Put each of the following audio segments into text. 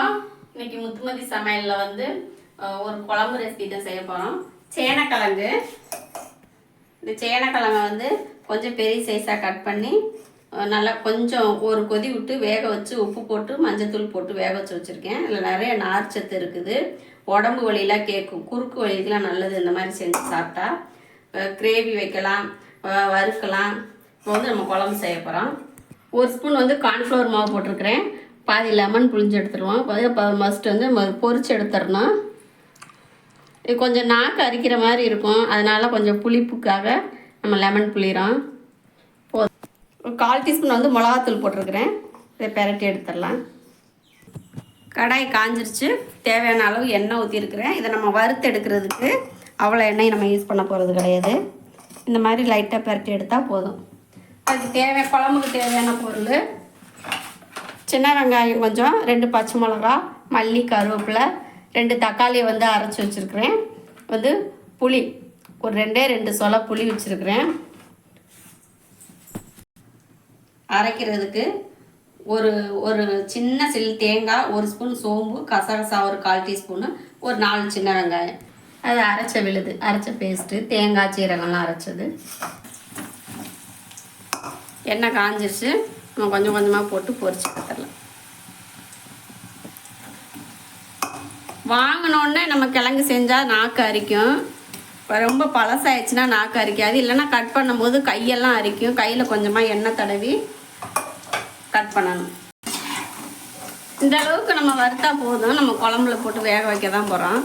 வணக்கம் இன்னைக்கு முத்துமதி சமையலில் வந்து ஒரு குழம்பு ரெசிபி தான் செய்ய போகிறோம் சேனக்கிழங்கு. இந்த சேனக்கிழங்கை வந்து கொஞ்சம் பெரிய சைஸாக கட் பண்ணி நல்லா கொஞ்சம் ஒரு கொதி விட்டு வேக வச்சு உப்பு போட்டு மஞ்சத்தூள் போட்டு வேக வச்சு வச்சுருக்கேன். இதில் நிறைய நார்ச்சத்து இருக்குது. உடம்பு வலியெலாம் கேட்கும். குறுக்கு வலிக்கெலாம் நல்லது. இந்த மாதிரி செஞ்சு சாப்பிட்டா கிரேவி வைக்கலாம் வறுக்கலாம். இப்போ வந்து நம்ம குழம்பு செய்ய போகிறோம் ஒரு ஸ்பூன் வந்து கார்ன்ஃப்ளவர் மாவு போட்டிருக்கிறேன். பாதி லெமன் புளிஞ்சு எடுத்துருவோம். மஸ்ட் வந்து ம- பொரிச்சு எடுத்துடணும் இது கொஞ்சம் நாக்கு அரிக்கிற மாதிரி இருக்கும். அதனால் கொஞ்சம் புளிப்புக்காக நம்ம லெமன் புளிகிறோம் போதும் கால் டீஸ்பூன் வந்து மிளகாத்தூள் போட்டிருக்கிறேன். இதை பெரட்டி எடுத்துடலாம். கடாய் காஞ்சிருச்சு. தேவையான அளவு எண்ணெய் ஊற்றிருக்கிறேன் இதை நம்ம வறுத்து எடுக்கிறதுக்கு அவ்வளோ எண்ணெய் நம்ம யூஸ் பண்ண போகிறது கிடையாது. இந்த மாதிரி லைட்டாக பெரட்டி எடுத்தால் போதும். அதுக்கு தேவை குழம்புக்கு தேவையான பொருள் சின்ன வெங்காயம் கொஞ்சம் ரெண்டு பச்சை மிளகா மல்லி கருவேப்பிலை ரெண்டு தக்காளியை வந்து அரைச்சி வச்சுருக்கிறேன். வந்து புளி ஒரு ரெண்டே ரெண்டு சொல புளி வச்சுருக்கிறேன். அரைக்கிறதுக்கு ஒரு ஒரு சின்ன சில் தேங்காய் ஒரு ஸ்பூன் சோம்பு கசகசா ஒரு கால் டீஸ்பூனு ஒரு நாலு சின்ன வெங்காயம். அது அரைச்ச விழுது அரைச்ச பேஸ்ட்டு தேங்காய் சீரகம்லாம் அரைச்சது. எண்ணெய் காஞ்சிருச்சு. நம்ம கொஞ்சம் கொஞ்சமாக போட்டு பொரிச்சுக்கலாம் எடுத்துடலாம் வாங்கினோடனே நம்ம கிழங்கு செஞ்சால் நாக்கு அரிக்கும். இப்போ ரொம்ப பழசாயிடுச்சுன்னா நாக்கு அரிக்காது. இல்லைன்னா கட் பண்ணும்போது கையெல்லாம் அரிக்கும். கையில் கொஞ்சமாக எண்ணெய் தடவி கட் பண்ணணும். இந்த அளவுக்கு நம்ம வறுத்தா போதும். நம்ம குழம்புல போட்டு வேக வைக்க தான் போகிறோம்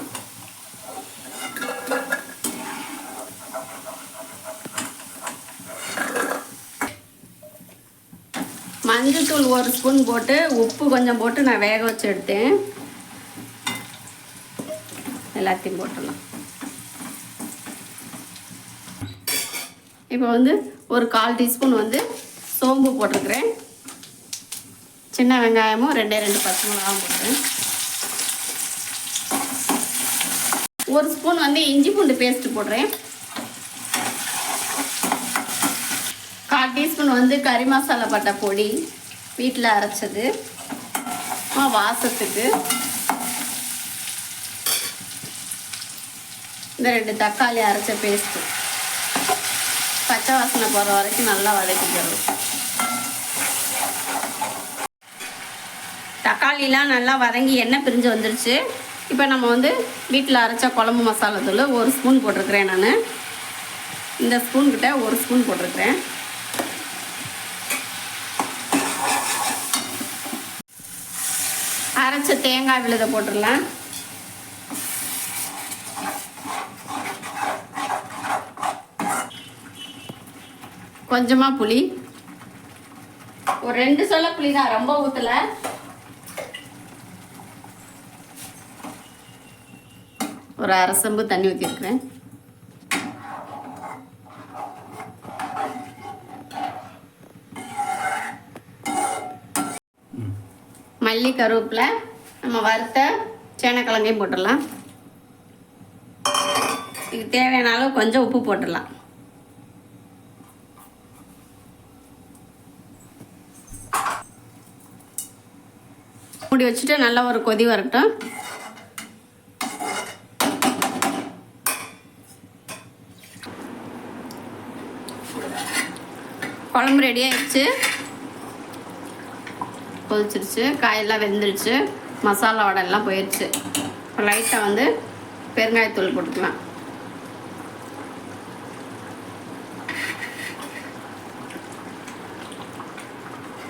மஞ்சள் தூள் ஒரு ஸ்பூன் போட்டு உப்பு கொஞ்சம் போட்டு நான் வேக வச்சு எடுத்தேன். எல்லாத்தையும் போட்டுடலாம். இப்போ வந்து ஒரு கால் டீஸ்பூன் வந்து சோம்பு போட்டிருக்கிறேன். சின்ன வெங்காயமும் ரெண்டே ரெண்டு பச்சை மிளகாவும் போட்டுறேன். ஒரு ஸ்பூன் வந்து இஞ்சி பூண்டு பேஸ்ட் போடுறேன். கால் டீஸ்பூன் வந்து கறி மசாலா பட்டை பொடி வீட்டில் அரைச்சது வாசத்துக்கு இந்த ரெண்டு தக்காளி அரைச்ச பேஸ்ட்டு பச்சை வாசனை போகிற வரைக்கும் நல்லா வதக்கிக்கிறோம். தக்காளிலாம் நல்லா வதங்கி எண்ணெய் பிரிஞ்சு வந்துருச்சு. இப்போ நம்ம வந்து வீட்டில் அரைச்ச குழம்பு மசாலா தூள் ஒரு ஸ்பூன் போட்டிருக்கிறேன் நான். இந்த ஸ்பூன் கிட்ட ஒரு ஸ்பூன் போட்டிருக்கிறேன். அரைச்ச தேங்காய் விழுதை போட்டுடலாம். கொஞ்சமாக புளி. ஒரு ரெண்டு சொல்ல புளி தான் ரொம்ப ஊற்றல ஒரு அரை தண்ணி ஊற்றிருக்கிறேன் மல்லி கருவேப்பில நம்ம வறுத்த சேனக்கிழங்கையும் போட்டுடலாம். இதுக்கு தேவையான அளவு கொஞ்சம் உப்பு போட்டுடலாம். மூடி வச்சுட்டு நல்லா ஒரு கொதி வரட்டும். குழம்பு ரெடி ஆயிடுச்சு. கொதிச்சிருச்சு. காயெல்லாம் வெந்துருச்சு. மசாலா வடை எல்லாம் போயிடுச்சு இப்போ லைட்டாக வந்து பெருங்காயத்தூள் போட்டுக்கலாம்.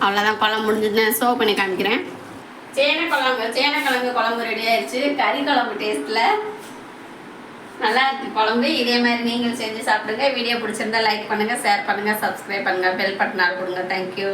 அவ்வளோதான் குழம்பு முடிஞ்சதுன்னு சர்வ் பண்ணி காமிக்கிறேன். சேனக்கிழங்கு சேனக்கிழங்கு குழம்பு ரெடி ஆயிடுச்சு கறி குழம்பு டேஸ்ட்டில் நல்லா இருக்கு குழம்பு. இதே மாதிரி நீங்கள் செஞ்சு சாப்பிடுங்க. வீடியோ பிடிச்சிருந்தா லைக் பண்ணுங்கள் ஷேர் பண்ணுங்கள் சப்ஸ்கிரைப் பண்ணுங்கள் பெல் பட்டனால் கொடுங்க. தேங்க்யூ